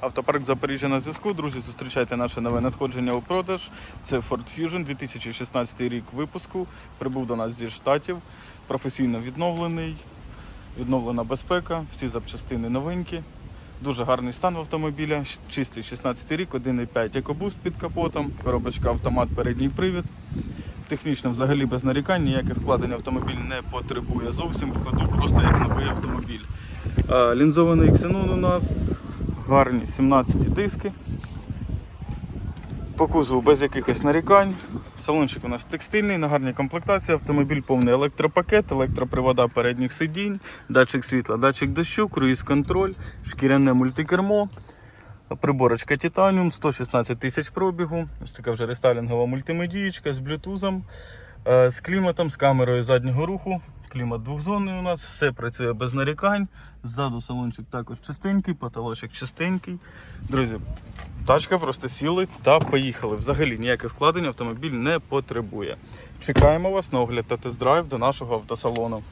Автопарк Запоріжжя на зв'язку. Друзі, зустрічайте наше нове надходження у продаж. Це Ford Fusion 2016 рік випуску. Прибув до нас зі штатів. Професійно відновлений, відновлена безпека, всі запчастини новинки. Дуже гарний стан автомобіля. Чистий 16 рік, 1,5 екобуст під капотом, коробочка автомат, передній привід. Технічно взагалі без нарікань, ніяких вкладень автомобіль не потребує зовсім в ходу, просто як новий автомобіль. Лінзований ксенон у нас, гарні 17 диски. По кузову без якихось нарікань. Салончик у нас текстильний, на гарній комплектації. Автомобіль повний електропакет, електропривода передніх сидінь, датчик світла, датчик дощу, круїз-контроль, шкіряне мультикермо. Приборочка Titanium, 116 тисяч пробігу. Ось така вже рестайлінгова мультимедієчка з блютузом, е, з кліматом, з камерою заднього руху. Клімат двохзонний у нас, все працює без нарікань. Ззаду салончик також чистенький, потолочок чистенький. Друзі, тачка просто сіли та поїхали. Взагалі ніяких вкладень автомобіль не потребує. Чекаємо вас на огляд та тест-драйв до нашого автосалону.